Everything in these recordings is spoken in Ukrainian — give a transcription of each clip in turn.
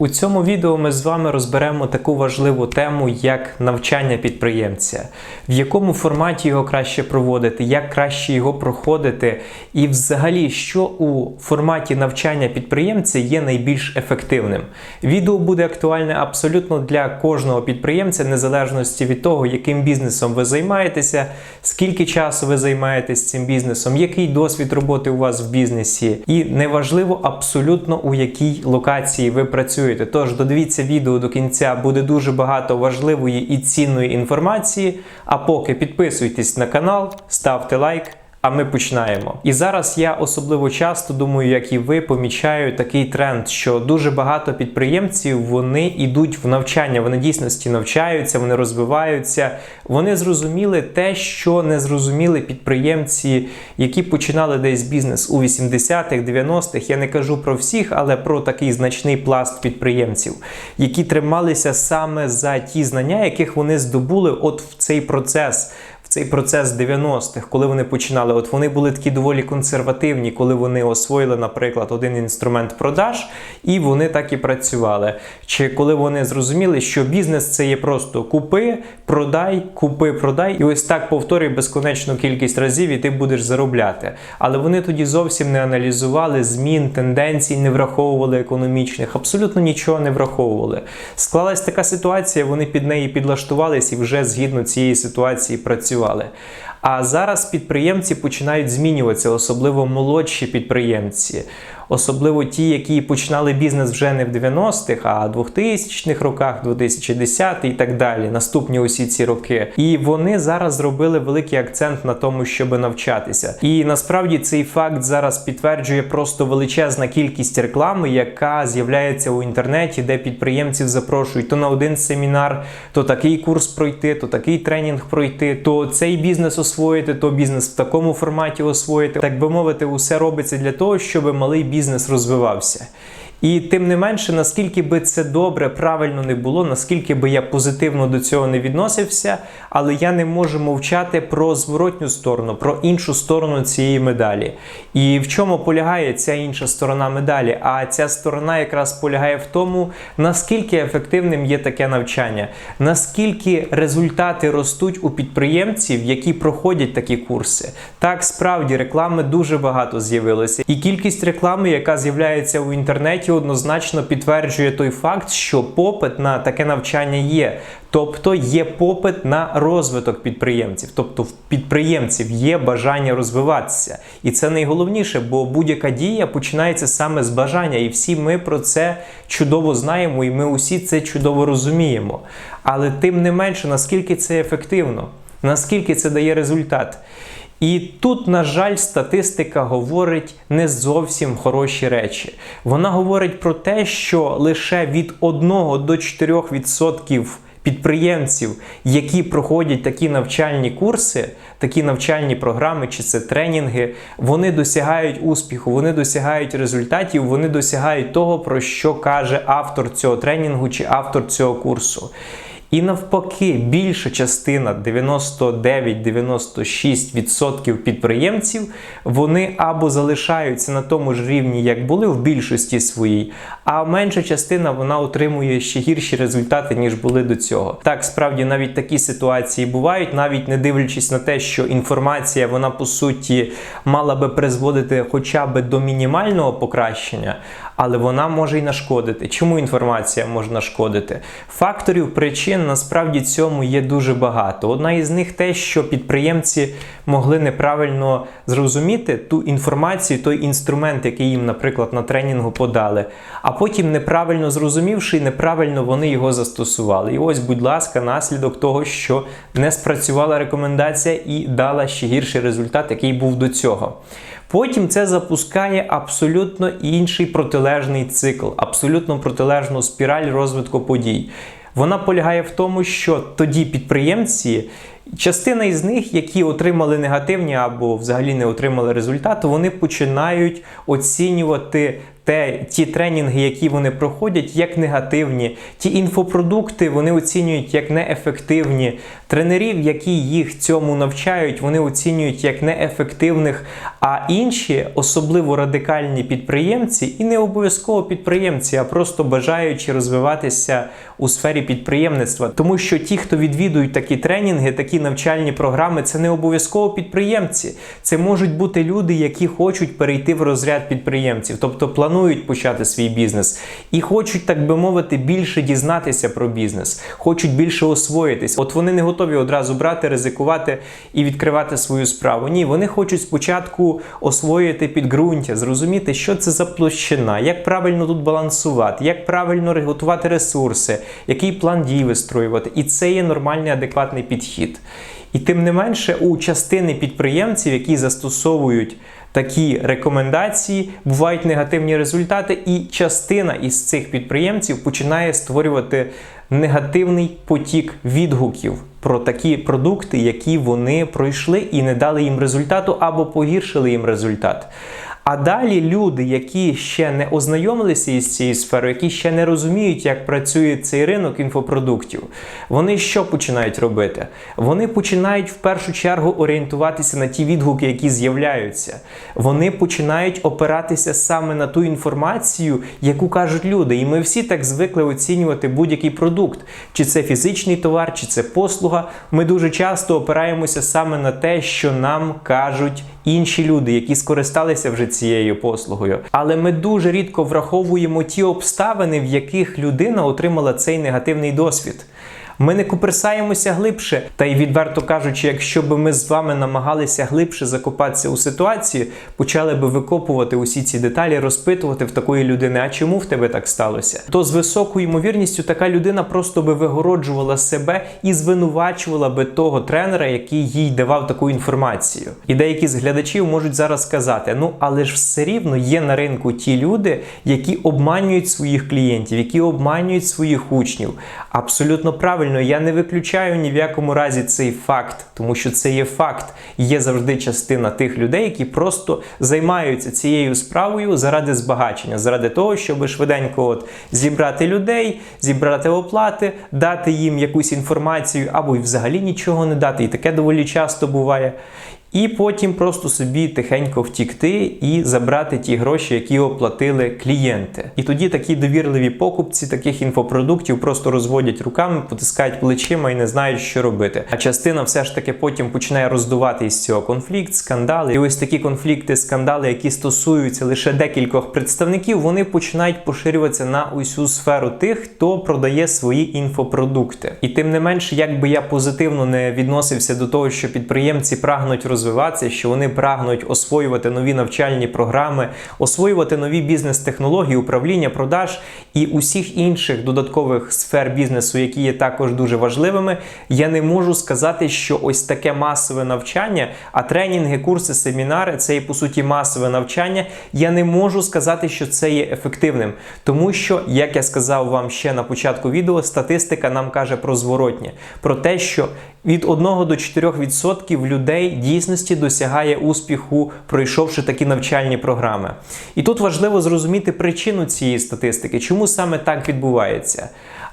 У цьому відео ми з вами розберемо таку важливу тему, як навчання підприємця, в якому форматі його краще проводити, як краще його проходити, і взагалі, що у форматі навчання підприємця є найбільш ефективним. Відео буде актуальне абсолютно для кожного підприємця, незалежності від того, яким бізнесом ви займаєтеся, скільки часу ви займаєтесь цим бізнесом, який досвід роботи у вас в бізнесі, і неважливо абсолютно у якій локації ви працюєте. Тож додивіться відео до кінця, буде дуже багато важливої і цінної інформації. А поки підписуйтесь на канал, ставте лайк. А ми починаємо. І зараз я особливо часто думаю, як і ви, помічаю такий тренд, що дуже багато підприємців вони йдуть в навчання, вони дійсності навчаються, вони розвиваються. Вони зрозуміли те, що не зрозуміли підприємці, які починали десь бізнес у 80-х, 90-х. Я не кажу про всіх, але про такий значний пласт підприємців, які трималися саме за ті знання, яких вони здобули от в цей процес цей процес 90-х, коли вони починали, от вони були такі доволі консервативні, коли вони освоїли, наприклад, один інструмент продаж, і вони так і працювали. Чи коли вони зрозуміли, що бізнес це є просто купи, продай, купи, продай, і ось так повторюй безконечну кількість разів, і ти будеш заробляти. Але вони тоді зовсім не аналізували змін, тенденцій, не враховували економічних, абсолютно нічого не враховували. Склалась така ситуація, вони під неї підлаштувались і вже згідно цієї ситуації працювали працювали. А зараз підприємці починають змінюватися, особливо молодші підприємці особливо ті, які починали бізнес вже не в 90-х, а 2000-х роках, 2010 і так далі. Наступні усі ці роки. І вони зараз зробили великий акцент на тому, щоб навчатися. І насправді цей факт зараз підтверджує просто величезна кількість реклами, яка з'являється у інтернеті, де підприємців запрошують то на один семінар, то такий курс пройти, то такий тренінг пройти, то цей бізнес освоїти, то бізнес в такому форматі освоїти. Так би мовити, усе робиться для того, щоб малий бізнес бізнес розвивався. І тим не менше, наскільки би це добре, правильно не було, наскільки би я позитивно до цього не відносився, але я не можу мовчати про зворотню сторону, про іншу сторону цієї медалі. І в чому полягає ця інша сторона медалі? А ця сторона якраз полягає в тому, наскільки ефективним є таке навчання, наскільки результати ростуть у підприємців, які проходять такі курси. Так, справді реклами дуже багато з'явилося, і кількість реклами, яка з'являється у інтернеті третє однозначно підтверджує той факт, що попит на таке навчання є. Тобто є попит на розвиток підприємців, тобто в підприємців є бажання розвиватися. І це найголовніше, бо будь-яка дія починається саме з бажання. І всі ми про це чудово знаємо, і ми усі це чудово розуміємо. Але тим не менше, наскільки це ефективно, наскільки це дає результат. І тут, на жаль, статистика говорить не зовсім хороші речі. Вона говорить про те, що лише від 1 до 4% підприємців, які проходять такі навчальні курси, такі навчальні програми, чи це тренінги, вони досягають успіху, вони досягають результатів, вони досягають того, про що каже автор цього тренінгу чи автор цього курсу. І навпаки, більша частина 99-96% підприємців вони або залишаються на тому ж рівні, як були в більшості своїй, а менша частина вона отримує ще гірші результати, ніж були до цього. Так, справді навіть такі ситуації бувають, навіть не дивлячись на те, що інформація вона по суті мала би призводити хоча б до мінімального покращення, але вона може й нашкодити. Чому інформація може нашкодити? Факторів причин насправді цьому є дуже багато. Одна із них те, що підприємці могли неправильно зрозуміти ту інформацію, той інструмент, який їм, наприклад, на тренінгу подали, а потім неправильно зрозумівши, неправильно вони його застосували. І ось, будь ласка, наслідок того, що не спрацювала рекомендація і дала ще гірший результат, який був до цього. Потім це запускає абсолютно інший протилежний цикл, абсолютно протилежну спіраль розвитку подій. Вона полягає в тому, що тоді підприємці, Частина із них, які отримали негативні або взагалі не отримали результату, вони починають оцінювати те, ті тренінги, які вони проходять, як негативні. Ті інфопродукти вони оцінюють як неефективні. Тренерів, які їх цьому навчають, вони оцінюють як неефективних. А інші, особливо радикальні підприємці, і не обов'язково підприємці, а просто бажаючи розвиватися у сфері підприємництва. Тому що ті, хто відвідують такі тренінги, такі навчальні програми, це не обов'язково підприємці. Це можуть бути люди, які хочуть перейти в розряд підприємців, тобто планують почати свій бізнес і хочуть, так би мовити, більше дізнатися про бізнес, хочуть більше освоїтись. От вони не готові одразу брати, ризикувати і відкривати свою справу. Ні, вони хочуть спочатку освоїти підґрунтя, зрозуміти, що це за площина, як правильно тут балансувати, як правильно готувати ресурси, який план дій вистроювати. І це є нормальний адекватний підхід. І тим не менше, у частини підприємців, які застосовують такі рекомендації, бувають негативні результати, і частина із цих підприємців починає створювати негативний потік відгуків про такі продукти, які вони пройшли і не дали їм результату або погіршили їм результат. А далі люди, які ще не ознайомилися із цією сферою, які ще не розуміють, як працює цей ринок інфопродуктів, вони що починають робити? Вони починають в першу чергу орієнтуватися на ті відгуки, які з'являються. Вони починають опиратися саме на ту інформацію, яку кажуть люди. І ми всі так звикли оцінювати будь-який продукт, чи це фізичний товар, чи це послуга. Ми дуже часто опираємося саме на те, що нам кажуть інші люди, які скористалися вже цією послугою. Але ми дуже рідко враховуємо ті обставини, в яких людина отримала цей негативний досвід. Ми не куперсаємося глибше, та й відверто кажучи, якщо б ми з вами намагалися глибше закопатися у ситуацію, почали би викопувати усі ці деталі, розпитувати в такої людини, а чому в тебе так сталося? То з високою ймовірністю така людина просто би вигороджувала себе і звинувачувала би того тренера, який їй давав таку інформацію. І деякі з глядачів можуть зараз сказати: ну але ж все рівно є на ринку ті люди, які обманюють своїх клієнтів, які обманюють своїх учнів. Абсолютно правильно правильно, я не виключаю ні в якому разі цей факт, тому що це є факт. Є завжди частина тих людей, які просто займаються цією справою заради збагачення, заради того, щоб швиденько от зібрати людей, зібрати оплати, дати їм якусь інформацію або й взагалі нічого не дати. І таке доволі часто буває. І потім просто собі тихенько втікти і забрати ті гроші, які оплатили клієнти. І тоді такі довірливі покупці таких інфопродуктів просто розводять руками, потискають плечима і не знають, що робити. А частина все ж таки потім починає роздувати із цього конфлікт, скандали. І ось такі конфлікти, скандали, які стосуються лише декількох представників, вони починають поширюватися на усю сферу тих, хто продає свої інфопродукти. І тим не менш, як би я позитивно не відносився до того, що підприємці прагнуть розвивати розвиватися, що вони прагнуть освоювати нові навчальні програми, освоювати нові бізнес-технології, управління продаж і усіх інших додаткових сфер бізнесу, які є також дуже важливими. Я не можу сказати, що ось таке масове навчання, а тренінги, курси, семінари це є по суті масове навчання. Я не можу сказати, що це є ефективним, тому що, як я сказав вам ще на початку відео, статистика нам каже про зворотнє, про те, що від 1 до 4% людей дійсності досягає успіху, пройшовши такі навчальні програми. І тут важливо зрозуміти причину цієї статистики, чому саме так відбувається.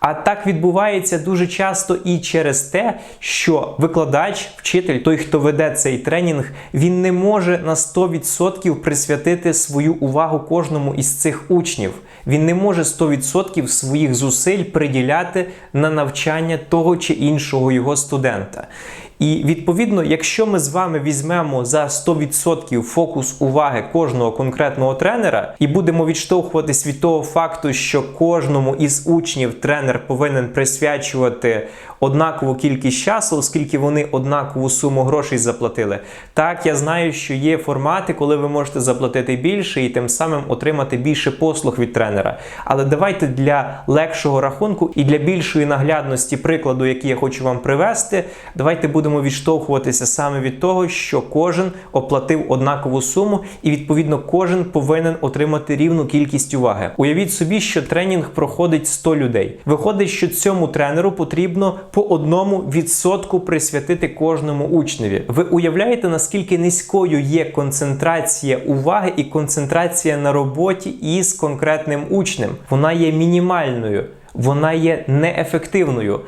А так відбувається дуже часто і через те, що викладач, вчитель, той, хто веде цей тренінг, він не може на 100% присвятити свою увагу кожному із цих учнів. Він не може 100% своїх зусиль приділяти на навчання того чи іншого його студента. І відповідно, якщо ми з вами візьмемо за 100% фокус уваги кожного конкретного тренера і будемо відштовхуватись від того факту, що кожному із учнів тренер повинен присвячувати однакову кількість часу, оскільки вони однакову суму грошей заплатили. Так, я знаю, що є формати, коли ви можете заплатити більше і тим самим отримати більше послуг від тренера. Але давайте для легшого рахунку і для більшої наглядності прикладу, який я хочу вам привести, давайте будемо відштовхуватися саме від того, що кожен оплатив однакову суму, і відповідно кожен повинен отримати рівну кількість уваги. Уявіть собі, що тренінг проходить 100 людей. Виходить, що цьому тренеру потрібно по одному відсотку присвятити кожному учневі. Ви уявляєте, наскільки низькою є концентрація уваги і концентрація на роботі із конкретним учнем? Вона є мінімальною, вона є неефективною.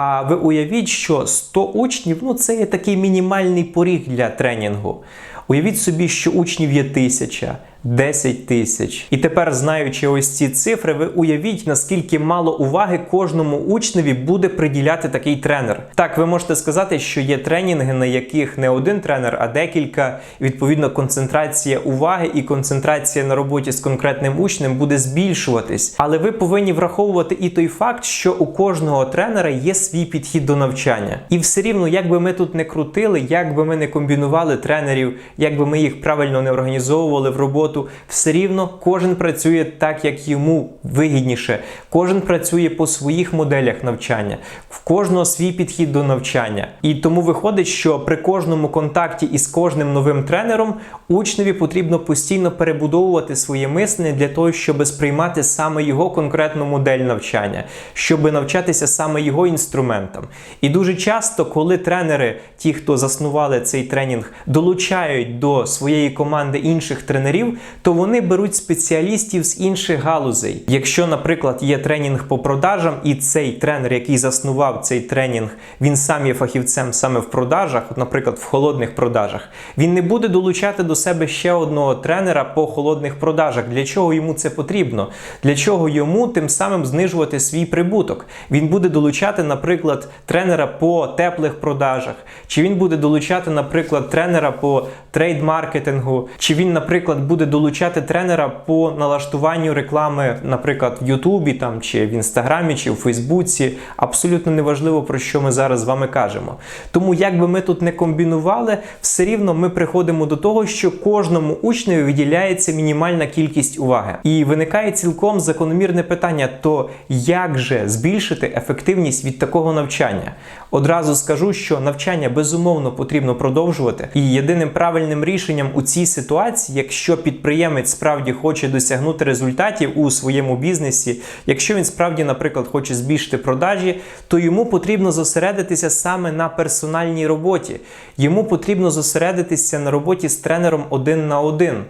А ви уявіть, що 100 учнів ну це є такий мінімальний поріг для тренінгу. Уявіть собі, що учнів є тисяча. 10 тисяч. І тепер, знаючи ось ці цифри, ви уявіть, наскільки мало уваги кожному учневі буде приділяти такий тренер. Так, ви можете сказати, що є тренінги, на яких не один тренер, а декілька. Відповідно, концентрація уваги і концентрація на роботі з конкретним учнем буде збільшуватись. Але ви повинні враховувати і той факт, що у кожного тренера є свій підхід до навчання. І все рівно, як би ми тут не крутили, як би ми не комбінували тренерів, як би ми їх правильно не організовували в роботу все рівно кожен працює так, як йому вигідніше. Кожен працює по своїх моделях навчання, в кожного свій підхід до навчання. І тому виходить, що при кожному контакті із кожним новим тренером учневі потрібно постійно перебудовувати своє мислення для того, щоб сприймати саме його конкретну модель навчання, щоб навчатися саме його інструментам. І дуже часто, коли тренери, ті, хто заснували цей тренінг, долучають до своєї команди інших тренерів, то вони беруть спеціалістів з інших галузей. Якщо, наприклад, є тренінг по продажам, і цей тренер, який заснував цей тренінг, він сам є фахівцем саме в продажах, от, наприклад, в холодних продажах, він не буде долучати до себе ще одного тренера по холодних продажах. Для чого йому це потрібно? Для чого йому тим самим знижувати свій прибуток? Він буде долучати, наприклад, тренера по теплих продажах, чи він буде долучати, наприклад, тренера по трейд-маркетингу, чи він, наприклад, буде долучати тренера по налаштуванню реклами, наприклад, в Ютубі там чи в Інстаграмі, чи в Фейсбуці. Абсолютно неважливо, про що ми зараз з вами кажемо. Тому, як би ми тут не комбінували, все рівно ми приходимо до того, що кожному учневі виділяється мінімальна кількість уваги. І виникає цілком закономірне питання: то як же збільшити ефективність від такого навчання? Одразу скажу, що навчання безумовно потрібно продовжувати, і єдиним правильним рішенням у цій ситуації, якщо підприємець справді хоче досягнути результатів у своєму бізнесі, якщо він справді, наприклад, хоче збільшити продажі, то йому потрібно зосередитися саме на персональній роботі. Йому потрібно зосередитися на роботі з тренером один на один.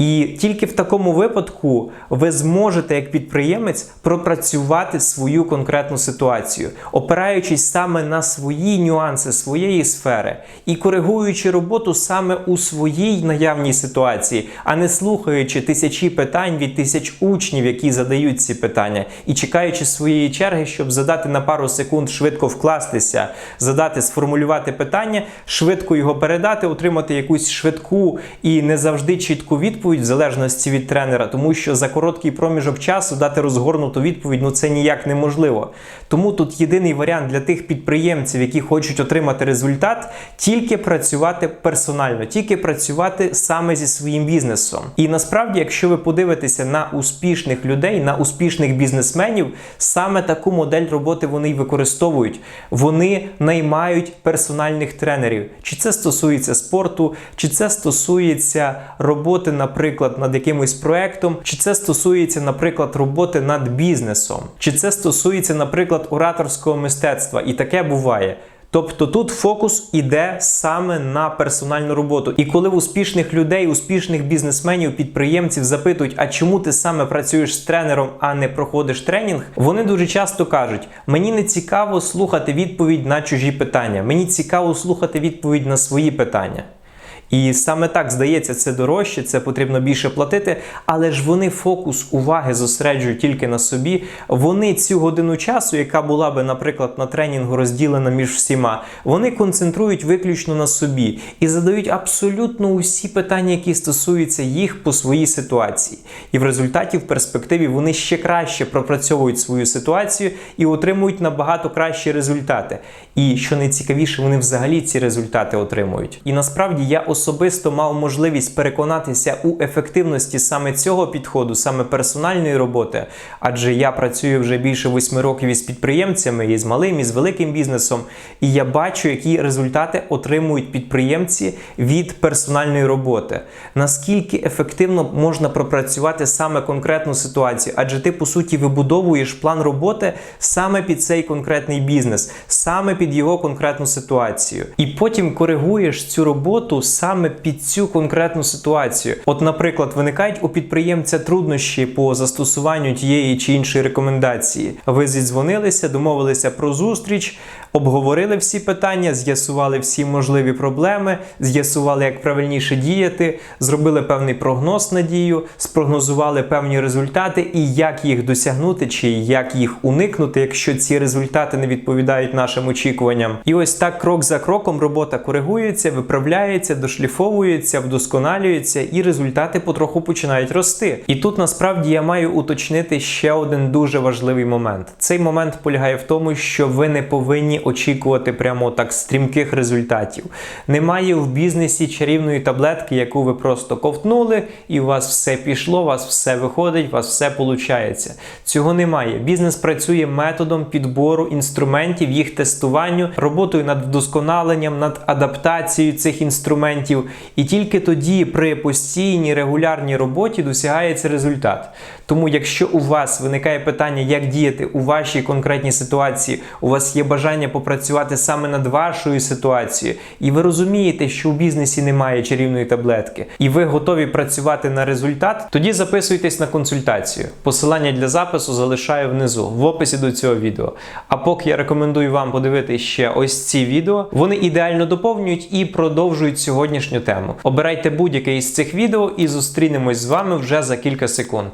І тільки в такому випадку ви зможете, як підприємець, пропрацювати свою конкретну ситуацію, опираючись саме на свої нюанси своєї сфери і коригуючи роботу саме у своїй наявній ситуації, а не слухаючи тисячі питань від тисяч учнів, які задають ці питання, і чекаючи своєї черги, щоб задати на пару секунд швидко вкластися, задати, сформулювати питання, швидко його передати, отримати якусь швидку і не завжди чітку відповідь відповідь в залежності від тренера, тому що за короткий проміжок часу дати розгорнуту відповідь ну це ніяк неможливо. Тому тут єдиний варіант для тих підприємців, які хочуть отримати результат, тільки працювати персонально, тільки працювати саме зі своїм бізнесом. І насправді, якщо ви подивитеся на успішних людей, на успішних бізнесменів, саме таку модель роботи вони й використовують. Вони наймають персональних тренерів. Чи це стосується спорту, чи це стосується роботи, наприклад наприклад, над якимось проектом, чи це стосується, наприклад, роботи над бізнесом, чи це стосується, наприклад, ораторського мистецтва, і таке буває. Тобто тут фокус іде саме на персональну роботу. І коли в успішних людей, успішних бізнесменів, підприємців запитують, а чому ти саме працюєш з тренером, а не проходиш тренінг, вони дуже часто кажуть: мені не цікаво слухати відповідь на чужі питання, мені цікаво слухати відповідь на свої питання. І саме так здається, це дорожче, це потрібно більше платити, але ж вони фокус уваги зосереджують тільки на собі. Вони цю годину часу, яка була би, наприклад, на тренінгу розділена між всіма, вони концентрують виключно на собі і задають абсолютно усі питання, які стосуються їх по своїй ситуації. І в результаті, в перспективі, вони ще краще пропрацьовують свою ситуацію і отримують набагато кращі результати. І що найцікавіше, вони взагалі ці результати отримують. І насправді я особисто мав можливість переконатися у ефективності саме цього підходу, саме персональної роботи, адже я працюю вже більше восьми років із підприємцями, і з малим, і з великим бізнесом, і я бачу, які результати отримують підприємці від персональної роботи. Наскільки ефективно можна пропрацювати саме конкретну ситуацію, адже ти по суті вибудовуєш план роботи саме під цей конкретний бізнес, саме під його конкретну ситуацію, і потім коригуєш цю роботу саме під цю конкретну ситуацію. От, наприклад, виникають у підприємця труднощі по застосуванню тієї чи іншої рекомендації. Ви зідзвонилися, домовилися про зустріч, обговорили всі питання, з'ясували всі можливі проблеми, з'ясували, як правильніше діяти, зробили певний прогноз на дію, спрогнозували певні результати і як їх досягнути, чи як їх уникнути, якщо ці результати не відповідають нашим очікуванням. І ось так крок за кроком робота коригується, виправляється, дошліфовується, вдосконалюється, і результати потроху починають рости. І тут насправді я маю уточнити ще один дуже важливий момент. Цей момент полягає в тому, що ви не повинні очікувати прямо так стрімких результатів. Немає в бізнесі чарівної таблетки, яку ви просто ковтнули, і у вас все пішло, у вас все виходить, у вас все получається. Цього немає. Бізнес працює методом підбору інструментів, їх тестуванню, роботою над вдосконаленням, над адаптацією цих інструментів. І тільки тоді, при постійній регулярній роботі, досягається результат. Тому, якщо у вас виникає питання, як діяти у вашій конкретній ситуації, у вас є бажання попрацювати саме над вашою ситуацією, і ви розумієте, що у бізнесі немає чарівної таблетки, і ви готові працювати на результат, тоді записуйтесь на консультацію. Посилання для запису залишаю внизу в описі до цього відео. А поки я рекомендую вам подивитися ще ось ці відео, вони ідеально доповнюють і продовжують сьогоднішню тему. Обирайте будь-яке із цих відео і зустрінемось з вами вже за кілька секунд.